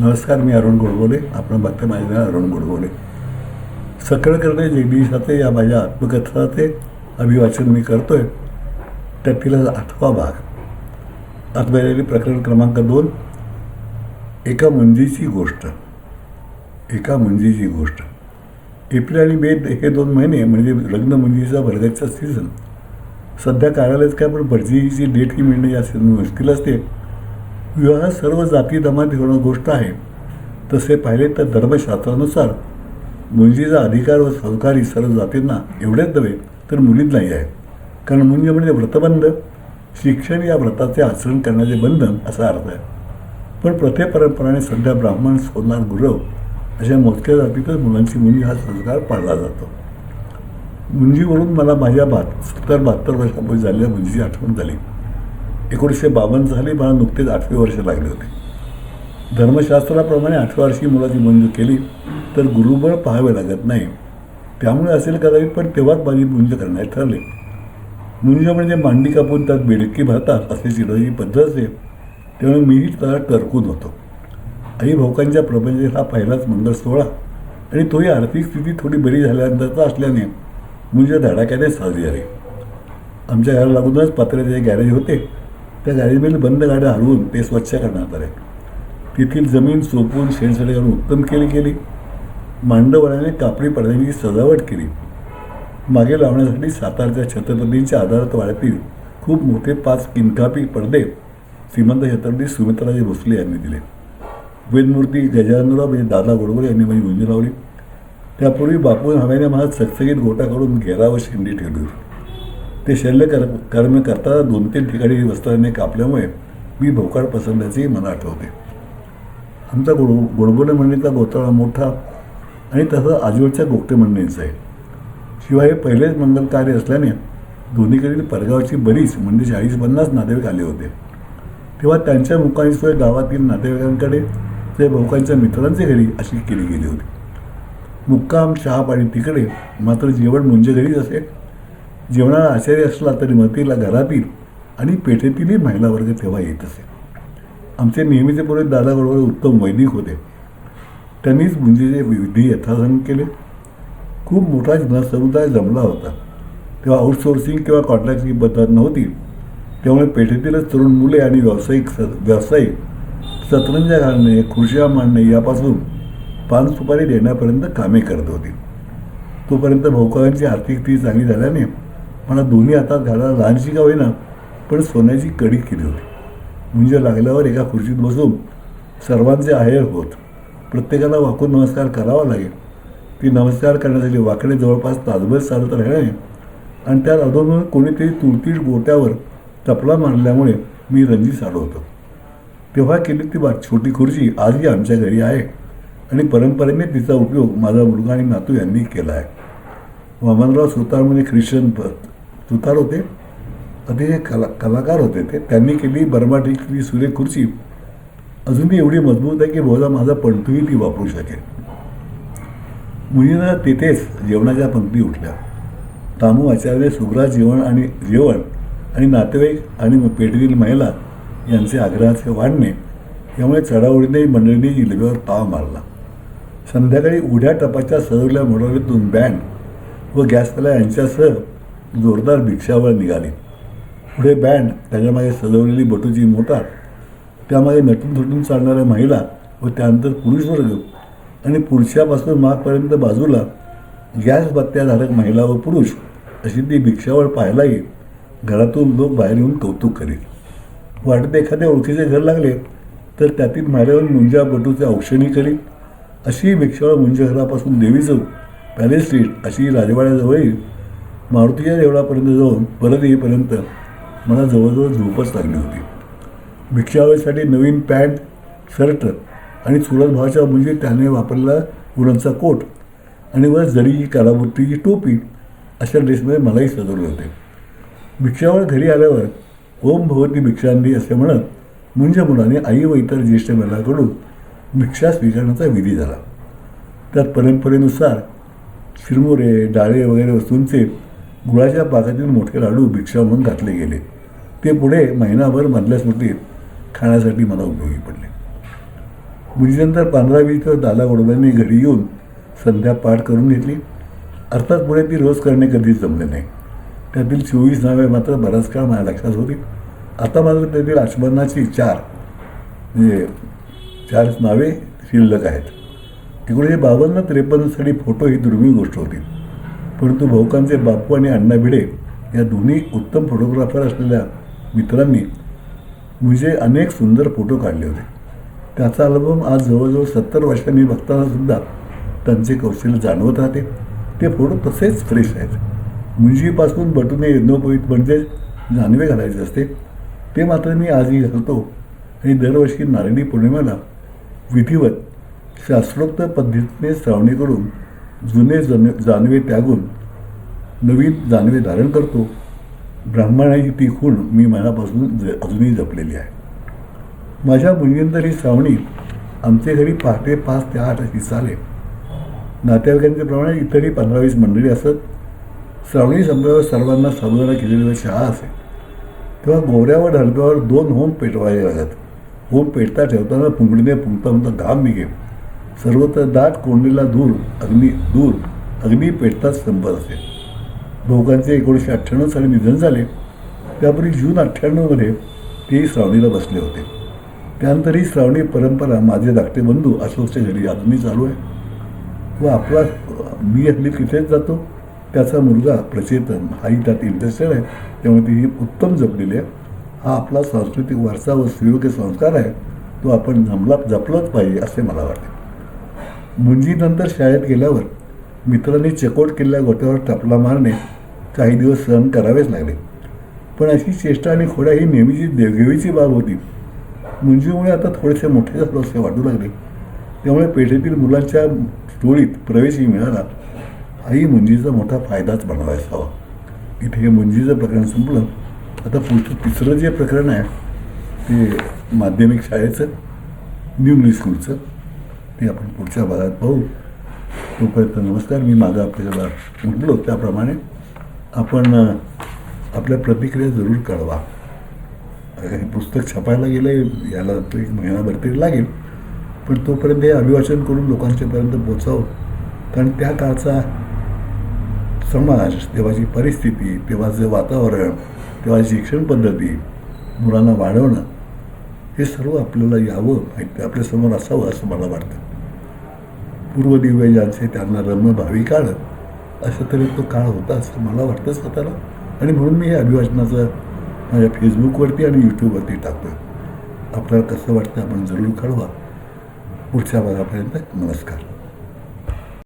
नमस्कार मी अरुण गोडबोले. आपण बघते माझे नाव अरुण गोडबोले. सकळ करणे जगदीशाचे या माझ्या आत्मकथाचे अभिवाचन मी करतोय. त्यातील आठवा भाग. आत्महत्याची प्रकरण क्रमांक दोन. एका मुंजीची गोष्ट. एका मुंजीची गोष्ट. एप्रिल आणि मे हे दोन महिने म्हणजे लग्न मुंजीचा वर्गाचा सीझन सध्या कार्यालयात काय पण भटजीची डेट ही मिळणे या मुश्किल असते. विवाह सर्व जाती जमाती होणं गोष्ट आहे. तसे पाहिले तर धर्मशास्त्रानुसार मुंजीचा अधिकार व सहकारी सर्व जातींना एवढेच नव्हे तर मुलीत नाही आहे. कारण मुंज म्हणजे व्रतबंध. शिक्षण या व्रताचे आचरण करण्याचे बंधन असा अर्थ आहे. पण प्रथेपरंपराने सध्या ब्राह्मण सोनार गुरव अशा मोजक्या जातीतच मुलांची मुंजी हा संस्कार पाळला जातो. मुंजीवरून मला माझ्या बात सत्तर बहात्तर वर्षापूर्वी झालेल्या मुंजीची आठवण झाली. एकोणीसशे बावन्न साली मला नुकतेच आठवे वर्ष लागले होते. धर्मशास्त्राप्रमाणे आठव्या वर्षी मुलाची मुंज केली तर गुरुबळ पाहावे लागत नाही. त्यामुळे असेल कदाचित पण तेव्हाच माझी मुंज करण्यात ठरले. मुंज म्हणजे मांडी कापून त्यात बेडकी भरतात असे चिरवाची पद्धत असते त्यामुळे मीही त्याला टरकून होतो. आई भाऊकांच्या प्रपंचाचा हा पहिलाच मंगळ सोहळा आणि तोही आर्थिक स्थिती थोडी बरी झाल्यानंतरचा असल्याने मुंज धडाक्याने साजरी आली आमच्या घराला लागूनच पात्र्याचे गॅरेज होते. त्या गॅरेजमधील बंद गाड्या हलवून ते स्वच्छ करण्यात आले. तेथील जमीन सोपून शेणसडे घालून उत्तम केली गेली. मांडवळ्याने कापडी पडद्यांची सजावट केली. मागे लावण्यासाठी सातारच्या छत्रपतींच्या आधारात वाड्यातील खूप मोठे पाच किनकापी पडदे श्रीमंत छत्रपती सुमित्राजी भोसले यांनी दिले. वेदमूर्ती गजाननराव म्हणजे दादा गोडबोले यांनी म्हणजे माझी गुंजी लावली. त्यापूर्वी बापू हव्याने मला चकचकीत गोटा करून घेरावर शिंडी शेंडी ठेवली होती. ते शल्य कर कर्म करताना दोन तीन ठिकाणी वस्त्राने कापल्यामुळे मी भोकाड पसरल्याचेही मला आठवते. आमचा गोड गोडबोले मंडळीचा गोताळा मोठा आणि तसं आजूळच्या गोगटे मंडळींचा आहे. शिवाय हे पहिलेच मंगल कार्य असल्याने दोन्हीकडील परगावची बरीच म्हणजे चाळीस पन्नास नातेवाईक आले होते. तेव्हा त्यांच्या मुखांशिवाय गावातील नातेवाईकांकडे ते भाऊकांच्या मित्रांचे घरी अशी केली गेली होती. मुक्काम चहा पाणी तिकडे मात्र जेवण म्हणजे घरीच असे. जेवणाला आचार्य असला तरी मतीला घरातील आणि पेठेतीलही महिला वर्ग तेव्हा येत असे. आमचे नेहमीचे पुरोहित दादाबरोबर उत्तम वैदिक होते. त्यांनीच मुंजीचे विधी यथासन केले. खूप मोठा जनसमुदाय जमला होता. तेव्हा आउटसोर्सिंग किंवा कॉन्ट्रॅक्टची पद्धत नव्हती. त्यामुळे पेठेतीलच तरुण मुले आणि व्यावसायिक स व्यावसायिक सतरंजा घालणे खुर्च्या मांडणे यापासून पान सुपारी देण्यापर्यंत कामे करत होती. तोपर्यंत भाऊकांची आर्थिक स्थिती चांगली झाल्याने मला दोन्ही हातात घालायला लहानशी का होईना पण सोन्याची कडी केली होती. म्हणजे लागल्यावर एका खुर्चीत बसून सर्वांचे आहेर होत. प्रत्येकाला वाकून नमस्कार करावा लागेल. ती नमस्कार करण्यासाठी वाकडे जवळपास तासभर चालत राहिल्याने आणि त्यात अधोमधून कोणीतरी तुरतीड गोट्यावर चपला मारल्यामुळे मी रंजीत आलो होतो. तेव्हा केली ती बा छोटी खुर्ची आजही आमच्या घरी आहे आणि परंपरेने तिचा उपयोग माझा मुलगा आणि नातू यांनी केला आहे. वामनराव सुतारमध्ये ख्रिश्चन तुतार सुतार होते अतिशय कला कलाकार होते ते त्यांनी केली बर्माटीतली सुरेख खुर्ची. अजूनही एवढी मजबूत आहे की बहुधा माझा पणतूही ती वापरू शकेल. मुलीनं तिथेच जेवणाच्या पंक्ती उठल्या. तामू आचार्य सुग्रास जेवण आणि जेवण आणि नातेवाईक आणि पेटीतील महिला यांचे आग्रहाचे वाढणे यामुळे चढाओढीने मंडळीने जिलेबीवर ताव मारला. संध्याकाळी उड्या टपाच्या सजवल्या मोटारीतून बँड व गॅसवाला यांच्यासह जोरदार भिक्षावळ निघाली. पुढे बँड त्याच्यामागे सजवलेली बटूची मोटार त्यामागे नटून थटून चालणाऱ्या महिला व त्यानंतर पुरुष वर्ग आणि पुरुषापासून मागपर्यंत बाजूला गॅस बत्त्याधारक महिला व पुरुष अशी ती भिक्षावळ पाहायलाही घरातून लोक बाहेर येऊन कौतुक करीत. वाटत एखाद्या ओळखीचे घर लागले तर त्यातील महिलावर मुंजा बटूचे औक्षणी करीत अशी भिक्षावळ मुंजा घरापासून देवी चौक पॅलेस स्ट्रीट अशी राजवाड्याजवळील मारुतीच्या देवळापर्यंत जाऊन परत येईपर्यंत मला जवळजवळ झोपच लागली होती. भिक्षावळीसाठी नवीन पॅन्ट शर्ट आणि चुलत भावाच्या म्हणजे त्याने वापरलेला उलनचा कोट आणि वर जरी कालाबुट्टीची टोपी अशा ड्रेसमध्ये मलाही सजवले होते. भिक्षावळ घरी आल्यावर ओम भगवती भिक्षांदी असे म्हणत मुंज मुलाने आई व इतर ज्येष्ठ महिलांकडून भिक्षा स्वीकारण्याचा विधी झाला. त्यात परंपरेनुसार शिरमोरे डाळे वगैरे वस्तूंचे गुळाच्या पाकातील मोठे लाडू भिक्षा म्हणून घातले गेले. ते पुढे महिनाभर मधल्या स्मृतीत खाण्यासाठी मला उपयोगी पडले. मुलीनंतर पंधरा वीस दादा गोडब्यांनी घरी येऊन संध्या पाठ करून घेतली. अर्थात पुढे ती रोज करणे कधीच जमले नाही. त्यातील चोवीस नावे मात्र बराच काळ माझ्या लक्षात होती. आता मात्र त्यातील आठवणाची चार म्हणजे चार नावे शिल्लक आहेत. एकोणीसशे बावन्न त्रेपन्नसाठी फोटो ही दुर्मिळ गोष्ट होती. परंतु भाऊकांचे बापू आणि अण्णा भिडे या दोन्ही उत्तम फोटोग्राफर असलेल्या मित्रांनी मुझे अनेक सुंदर फोटो काढले होते. त्याचा अल्बम आज जवळजवळ सत्तर वर्षांनी बघतानासुद्धा त्यांचे कौशल्य जाणवत राहते. ते फोटो तसेच फ्रेश आहेत. मुंजीपासून बटुने यज्ञोपवीत म्हणजे जानवे घालायचे असते. ते मात्र मी आजही घालतो. आणि दरवर्षी नारळी पौर्णिमेला विधिवत शास्त्रोक्त पद्धतीने श्रावणीकडून जुने जन जानवे त्यागून नवीन जानवे धारण करतो. ब्राह्मणाची ती खूण मी मनापासून ज अजूनही जपलेली आहे. माझ्या मुलीनंतर ही श्रावणी आमच्या घरी पहाटे पाच ते आठ अशी चाले नातेवाईकांचे प्रमाणे इतरही पंधरा वीस मंडळी असत. श्रावणी संपल्यावर सर्वांना साधूला केलेली शाळा असे तेव्हा गोवऱ्यावर ढलप्यावर दोन होम पेटवायला लागत. होम पेटता ठेवताना पुंगडीने पुंगता पुंगता घाम निघे सर्वत्र दाट कोंडीला दूर अग्नी दूर अग्नी पेटताच संपत असे. भोगांचे एकोणीसशे अठ्ठ्याण्णव साली निधन झाले. त्यापूर्वी जून अठ्ठ्याण्णवमध्ये तेही श्रावणीला बसले होते. त्यानंतर ही श्रावणी परंपरा माझे धाकटे बंधू अशोकच्या घरी अजूनही चालू आहे. व आपला मी हल्ली तिथेच जातो. त्याचा मुलगा प्रचेतन हाही त्यात इंटरेस्टेड आहे. त्यामुळे ती ही उत्तम जपलेली आहे. हा आपला सांस्कृतिक वारसा व स्त्रीयोग्य संस्कार आहे. तो आपण जमला जपलाच पाहिजे असे मला वाटते. मुंजीनंतर शाळेत गेल्यावर मित्रांनी चकोट केलेल्या गोट्यावर टपला मारणे काही दिवस सहन करावेच लागले. पण अशी चेष्टा आणि खोड्या ही नेहमीची देवघेवीची बाब होती. मुंजीमुळे आता थोडेसे मोठे झालो असे वाटू लागले. त्यामुळे पेठेतील मुलांच्या टोळीत प्रवेशही मिळाला. हाही मुंजीचा मोठा फायदाच बनवायचा हवा. इथे हे मुंजीचं प्रकरण संपलं. आता पुढचं तिसरं जे प्रकरण आहे ते माध्यमिक शाळेचं न्यू इंग्लिश स्कूलचं. ते आपण पुढच्या भागात पाहू. तोपर्यंत नमस्कार. मी मागं आपल्याला म्हटलो त्याप्रमाणे आपण आपल्या प्रतिक्रिया जरूर कळवा. हे पुस्तक छापायला गेलं याला तो एक महिनाभर तरी लागेल. पण तोपर्यंत हे अभिवाचन करून लोकांच्यापर्यंत पोचावं कारण त्या काळचा समाज तेव्हाची परिस्थिती तेव्हाचं वातावरण तेव्हा शिक्षण पद्धती मुलांना वाढवणं हे सर्व आपल्याला यावं. आपल्यासमोर असावं असं मला वाटतं. पूर्वदिव्य ज्यांचे त्यांना रम्य भावी काळ अशा तरी तो काळ होता असं मला वाटतं स्वतःला. आणि म्हणून मी हे अभिवाचनाचं माझ्या फेसबुकवरती आणि यूट्यूबवरती टाकतो आपल्याला कसं वाटतं आपण जरूर कळवा. पुढच्या भागापर्यंत नमस्कार.